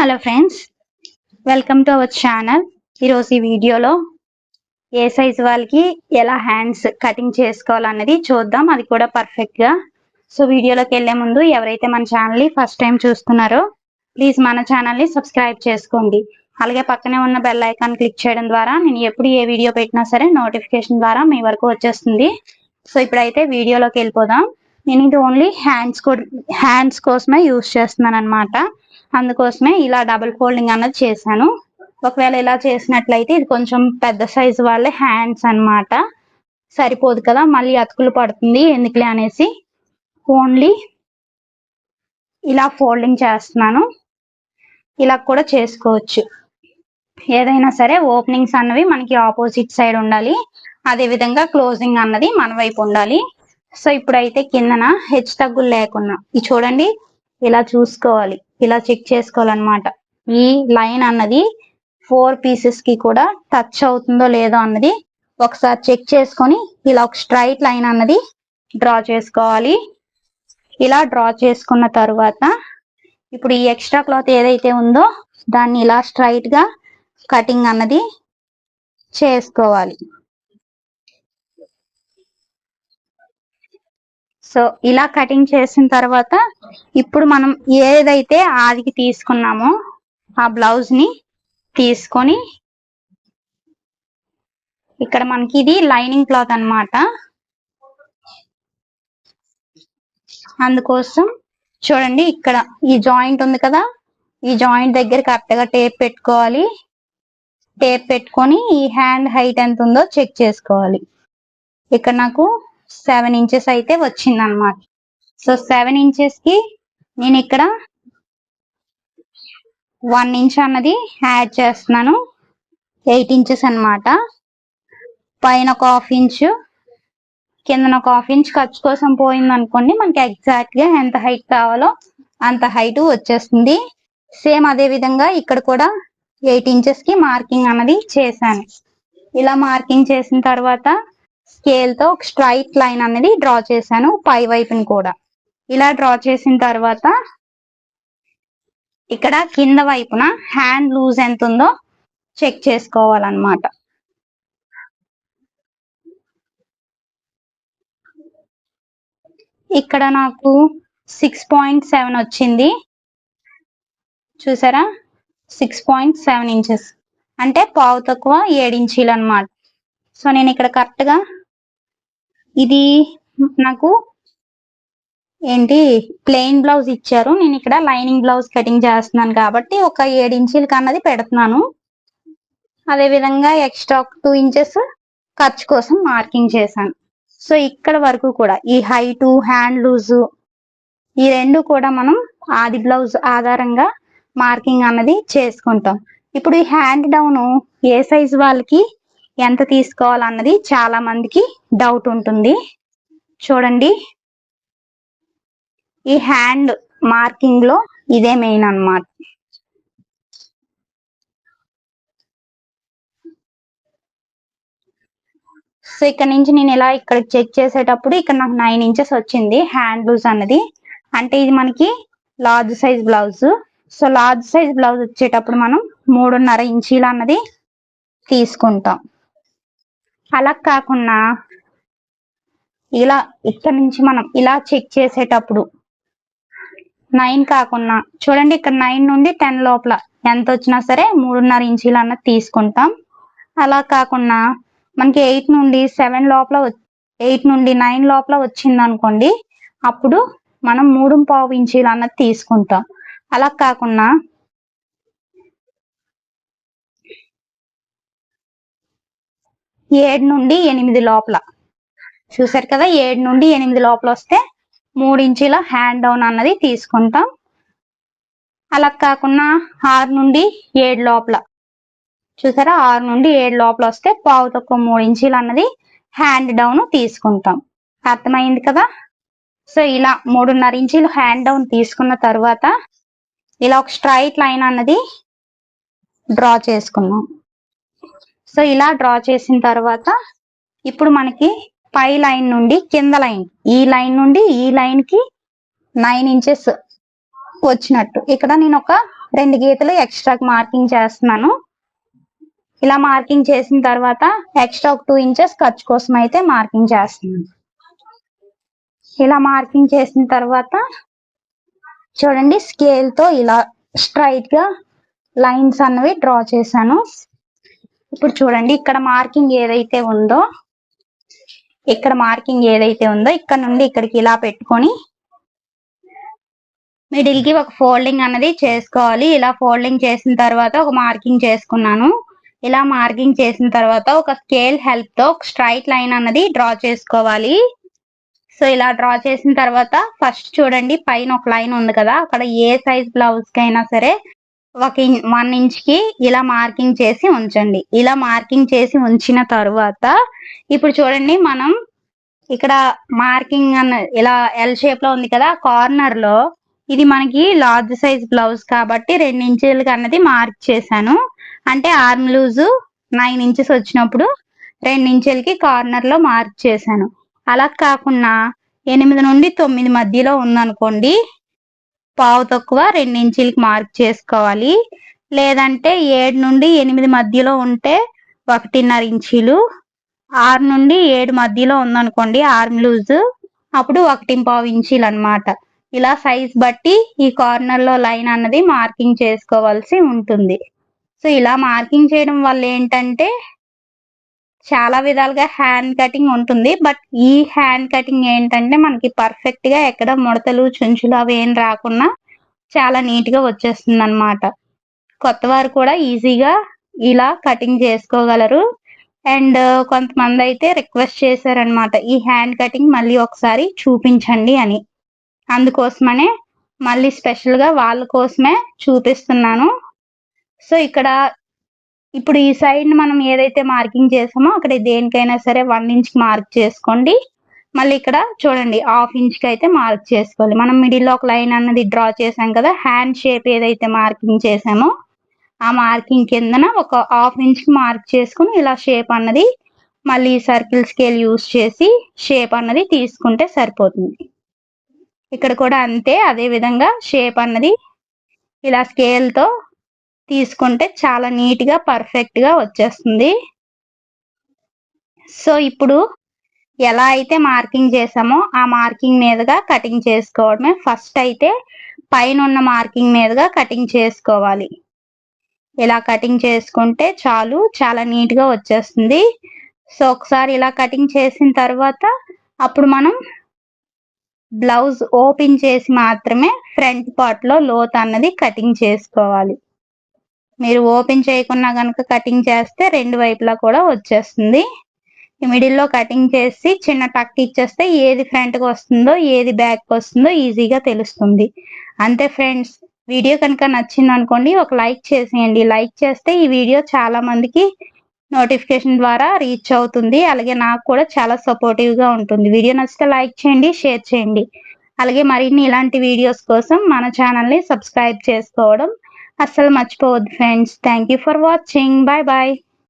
Hello friends welcome to our channel ఈరోజు ఈ వీడియోలో ఏ సైజ్ వాళ్ళకి ఎలా హ్యాండ్స్ కటింగ్ చేసుకోవాలన్నది చూద్దాం. అది కూడా పర్ఫెక్ట్గా సో వీడియోలోకి వెళ్ళే ముందు ఎవరైతే మన ఛానల్ని ఫస్ట్ టైం చూస్తున్నారో ప్లీజ్ మన ఛానల్ని సబ్స్క్రైబ్ చేసుకోండి. అలాగే పక్కనే ఉన్న బెల్ ఐకాన్ క్లిక్ చేయడం ద్వారా నేను ఎప్పుడు ఏ వీడియో పెట్టినా సరే నోటిఫికేషన్ ద్వారా మీ వరకు వచ్చేస్తుంది. సో ఇప్పుడైతే వీడియోలోకి వెళ్ళిపోదాం. నేను ఇది ఓన్లీ హ్యాండ్స్ హ్యాండ్స్ కోసమే యూస్ చేస్తున్నాను అనమాట అందుకోసమే ఇలా డబుల్ ఫోల్డింగ్ అన్నది చేశాను. ఒకవేళ ఇలా చేసినట్లయితే ఇది కొంచెం పెద్ద సైజు వాళ్ళే హ్యాండ్స్ అన్నమాట. సరిపోదు కదా మళ్ళీ అతుకులు పడుతుంది ఎందుకులే అనేసి ఓన్లీ ఇలా ఫోల్డింగ్ చేస్తున్నాను. ఇలా కూడా చేసుకోవచ్చు. ఏదైనా సరే ఓపెనింగ్స్ అన్నవి మనకి ఆపోజిట్ సైడ్ ఉండాలి. అదే విధంగా క్లోజింగ్ అన్నది మన వైపు ఉండాలి. సో ఇప్పుడైతే కిందన హెచ్ తగ్గులు లేకున్నా. ఇది చూడండి ఇలా చూసుకోవాలి. ఇలా చెక్ చేసుకోవాలన్నమాట. ఈ లైన్ అన్నది ఫోర్ పీసెస్కి కూడా టచ్ అవుతుందో లేదో అన్నది ఒకసారి చెక్ చేసుకొని ఇలా ఒక స్ట్రైట్ లైన్ అన్నది డ్రా చేసుకోవాలి. ఇలా డ్రా చేసుకున్న తర్వాత ఇప్పుడు ఈ ఎక్స్ట్రా క్లాత్ ఏదైతే ఉందో దాన్ని ఇలా స్ట్రైట్గా కటింగ్ అన్నది చేసుకోవాలి. సో ఇలా కటింగ్ చేసిన తర్వాత ఇప్పుడు మనం ఏదైతే ఆదికి తీసుకున్నామో ఆ బ్లౌజ్ని తీసుకొని ఇక్కడ మనకి ఇది లైనింగ్ క్లాత్ అన్నమాట. అందుకోసం చూడండి ఇక్కడ ఈ జాయింట్ ఉంది కదా ఈ జాయింట్ దగ్గర కరెక్ట్గా టేప్ పెట్టుకోవాలి. టేప్ పెట్టుకొని ఈ హ్యాండ్ హైట్ ఎంత ఉందో చెక్ చేసుకోవాలి. ఇక్కడ నాకు సెవెన్ ఇంచెస్ అయితే వచ్చింది అనమాట సో సెవెన్ ఇంచెస్కి నేను ఇక్కడ వన్ ఇంచ్ అన్నది యాడ్ చేస్తున్నాను. ఎయిట్ ఇంచెస్ అన్నమాట. పైన ఒక హాఫ్ ఇంచ్ కిందన ఒక హాఫ్ ఇంచ్ ఖర్చు కోసం పోయింది అనుకోండి మనకి ఎగ్జాక్ట్గా ఎంత హైట్ కావాలో అంత హైట్ వచ్చేస్తుంది. సేమ్ అదే విధంగా ఇక్కడ కూడా ఎయిట్ ఇంచెస్కి మార్కింగ్ అన్నది చేశాను. ఇలా మార్కింగ్ చేసిన తర్వాత స్కేల్తో ఒక స్ట్రైట్ లైన్ అనేది డ్రా చేశాను పై వైపుని కూడా. ఇలా డ్రా చేసిన తర్వాత ఇక్కడ కింద వైపున హ్యాండ్ లూజ్ ఎంత ఉందో చెక్ చేసుకోవాలన్నమాట. ఇక్కడ నాకు సిక్స్ పాయింట్ సెవెన్ వచ్చింది. చూసారా? Six point seven inches. అంటే పావు తక్కువ ఏడు ఇంచీలు అనమాట సో నేను ఇక్కడ కరెక్ట్గా ఇది నాకు ఏంటి ప్లెయిన్ బ్లౌజ్ ఇచ్చారు. నేను ఇక్కడ లైనింగ్ బ్లౌజ్ కటింగ్ చేస్తున్నాను కాబట్టి ఒక ఏడు ఇంచీలకి అన్నది పెడుతున్నాను. అదే విధంగా ఎక్స్ట్రా టూ ఇంచెస్ ఖర్చు కోసం మార్కింగ్ చేశాను. సో ఇక్కడ వరకు కూడా ఈ హైటు హ్యాండ్ లూజు ఈ రెండు కూడా మనం ఆది బ్లౌజ్ ఆధారంగా మార్కింగ్ అన్నది చేసుకుంటాం. ఇప్పుడు ఈ హ్యాండ్ డౌన్ ఏ సైజ్ వాళ్ళకి ఎంత తీసుకోవాలన్నది చాలా మందికి డౌట్ ఉంటుంది. చూడండి. ఈ హ్యాండ్ మార్కింగ్లో ఇదే మెయిన్ అన్నమాట. సో ఇక్కడ నుంచి నేను ఇలా ఇక్కడ చెక్ చేసేటప్పుడు ఇక్కడ నాకు నైన్ ఇంచెస్ వచ్చింది హ్యాండ్ లూజ్ అన్నది. అంటే ఇది మనకి large size blouse so large size blouse వచ్చేటప్పుడు మనం మూడున్నర ఇంచీలు అన్నది తీసుకుంటాం. అలా కాకుండా ఇలా ఇక్కడ నుంచి మనం ఇలా చెక్ చేసేటప్పుడు నైన్ కాకుండా చూడండి ఇక్కడ నైన్ నుండి టెన్ లోపల ఎంత వచ్చినా సరే మూడున్నర ఇంచీలు అన్నది తీసుకుంటాం. అలా కాకుండా మనకి ఎయిట్ నుండి సెవెన్ లోపల ఎయిట్ నుండి నైన్ లోపల వచ్చింది అనుకోండి అప్పుడు మనం మూడు పావు ఇంచీలు అన్నది తీసుకుంటాం. అలా కాకుండా ఏడు నుండి ఎనిమిది లోపల. చూసారు కదా ఏడు నుండి ఎనిమిది లోపల వస్తే మూడు ఇంచుల హ్యాండ్ డౌన్ అన్నది తీసుకుంటాం. అలా కాకుండా ఆరు నుండి ఏడు లోపల. చూసారా ఆరు నుండి ఏడు లోపల వస్తే పావు తక్కువ మూడు ఇంచీలు అన్నది హ్యాండ్ డౌన్ తీసుకుంటాం. అర్థమైంది కదా? సో ఇలా మూడున్నర ఇంచీలు హ్యాండ్ డౌన్ తీసుకున్న తర్వాత ఇలా ఒక స్ట్రైట్ లైన్ అన్నది డ్రా చేసుకున్నాం. సో ఇలా డ్రా చేసిన తర్వాత ఇప్పుడు మనకి పై లైన్ నుండి కింద లైన్ ఈ లైన్ నుండి ఈ లైన్కి నైన్ ఇంచెస్ వచ్చినట్టు. ఇక్కడ నేను ఒక రెండు గీతలు ఎక్స్ట్రా మార్కింగ్ చేస్తున్నాను. ఇలా మార్కింగ్ చేసిన తర్వాత ఎక్స్ట్రా ఒక టూ ఇంచెస్ ఖర్చు కోసం అయితే మార్కింగ్ చేస్తున్నాను. ఇలా మార్కింగ్ చేసిన తర్వాత చూడండి స్కేల్తో ఇలా స్ట్రైట్గా లైన్స్ అన్నవి డ్రా చేశాను. ఇప్పుడు చూడండి ఇక్కడ మార్కింగ్ ఏదైతే ఉందో ఇక్కడ మార్కింగ్ ఏదైతే ఉందో ఇక్కడ నుండి ఇక్కడికి ఇలా పెట్టుకొని మిడిల్కి ఒక ఫోల్డింగ్ అన్నది చేసుకోవాలి. ఇలా ఫోల్డింగ్ చేసిన తర్వాత ఒక మార్కింగ్ చేసుకున్నాను. ఇలా మార్కింగ్ చేసిన తర్వాత ఒక స్కేల్ హెల్ప్తో ఒక స్ట్రైట్ లైన్ అన్నది డ్రా చేసుకోవాలి. సో ఇలా డ్రా చేసిన తర్వాత ఫస్ట్ చూడండి పైన ఒక లైన్ ఉంది కదా అక్కడ ఏ సైజ్ బ్లౌజ్కి అయినా సరే ఒక వన్ ఇంచ్కి ఇలా మార్కింగ్ చేసి ఉంచండి. ఇలా మార్కింగ్ చేసి ఉంచిన తర్వాత ఇప్పుడు చూడండి మనం ఇక్కడ మార్కింగ్ అన్న ఇలా ఎల్ షేప్లో ఉంది కదా కార్నర్లో ఇది మనకి లార్జ్ సైజ్ బ్లౌజ్ కాబట్టి రెండు ఇంచులకి అన్నది మార్క్ చేశాను. అంటే ఆర్మ్ లూజ్ నైన్ ఇంచెస్ వచ్చినప్పుడు రెండు ఇంచులకి కార్నర్లో మార్క్ చేశాను. అలా కాకుండా ఎనిమిది నుండి తొమ్మిది మధ్యలో ఉందనుకోండి పావు తక్కువ రెండు ఇంచీలకి మార్క్ చేసుకోవాలి. లేదంటే ఏడు నుండి ఎనిమిది మధ్యలో ఉంటే ఒకటిన్నర ఇంచీలు. ఆరు నుండి ఏడు మధ్యలో ఉందనుకోండి ఆర్మ్ లూజ్. అప్పుడు ఒకటి పావు ఇంచీలు అన్నమాట ఇలా సైజ్ బట్టి ఈ కార్నర్లో లైన్ అన్నది మార్కింగ్ చేసుకోవాల్సి ఉంటుంది. సో ఇలా మార్కింగ్ చేయడం వల్ల ఏంటంటే చాలా విధాలుగా హ్యాండ్ కటింగ్ ఉంటుంది. బట్ ఈ హ్యాండ్ కటింగ్ ఏంటంటే మనకి పర్ఫెక్ట్గా ఎక్కడ ముడతలు చుంచులు అవి ఏం రాకుండా చాలా నీట్గా వచ్చేస్తుంది అనమాట కొత్త వారు కూడా ఈజీగా ఇలా కటింగ్ చేసుకోగలరు. అండ్ uh, కొంతమంది అయితే రిక్వెస్ట్ చేశారనమాట ఈ హ్యాండ్ కటింగ్ మళ్ళీ ఒకసారి చూపించండి అని. అందుకోసమనే మళ్ళీ స్పెషల్గా వాళ్ళ కోసమే చూపిస్తున్నాను. సో ఇక్కడ ఇప్పుడు ఈ సైడ్ మనం ఏదైతే మార్కింగ్ చేసామో అక్కడ దేనికైనా సరే వన్ ఇంచ్ మార్క్ చేసుకోండి. మళ్ళీ ఇక్కడ చూడండి హాఫ్ ఇంచ్కి అయితే మార్క్ చేసుకోవాలి. మనం మిడిల్లో ఒక లైన్ అన్నది డ్రా చేసాం కదా హ్యాండ్ షేప్ ఏదైతే మార్కింగ్ చేసామో ఆ మార్కింగ్ కిందన ఒక హాఫ్ ఇంచ్కి మార్క్ చేసుకుని ఇలా షేప్ అన్నది మళ్ళీ సర్కిల్ స్కేల్ యూస్ చేసి షేప్ అన్నది తీసుకుంటే సరిపోతుంది. ఇక్కడ కూడా అంతే అదే విధంగా షేప్ అన్నది ఇలా స్కేల్తో తీసుకుంటే చాలా నీట్గా పర్ఫెక్ట్గా వచ్చేస్తుంది. సో ఇప్పుడు ఎలా అయితే మార్కింగ్ చేసామో ఆ మార్కింగ్ మీదుగా కటింగ్ చేసుకోవడమే. ఫస్ట్ అయితే పైన ఉన్న మార్కింగ్ మీదుగా కటింగ్ చేసుకోవాలి. ఇలా కటింగ్ చేసుకుంటే చాలు చాలా నీట్గా వచ్చేస్తుంది. సో ఒకసారి ఇలా కటింగ్ చేసిన తర్వాత అప్పుడు మనం బ్లౌజ్ ఓపెన్ చేసి మాత్రమే ఫ్రంట్ పార్ట్లో లోత్ అన్నది కటింగ్ చేసుకోవాలి. మీరు ఓపెన్ చేయకుండా కనుక కటింగ్ చేస్తే రెండు వైపులా కూడా వచ్చేస్తుంది. మిడిల్లో కటింగ్ చేసి చిన్న టక్ ఇచ్చేస్తే ఏది ఫ్రంట్కి వస్తుందో ఏది బ్యాక్కి వస్తుందో ఈజీగా తెలుస్తుంది. అంతే ఫ్రెండ్స్ వీడియో కనుక నచ్చింది అనుకోండి ఒక లైక్ చేసేయండి. లైక్ చేస్తే ఈ వీడియో చాలా మందికి నోటిఫికేషన్ ద్వారా రీచ్ అవుతుంది. అలాగే నాకు కూడా చాలా సపోర్టివ్గా ఉంటుంది. వీడియో నచ్చితే లైక్ చేయండి షేర్ చేయండి. అలాగే మరిన్ని ఇలాంటి వీడియోస్ కోసం మన ఛానల్ని సబ్స్క్రైబ్ చేసుకోవడం అస్సలు మర్చిపోవద్దు friends thank you for watching bye bye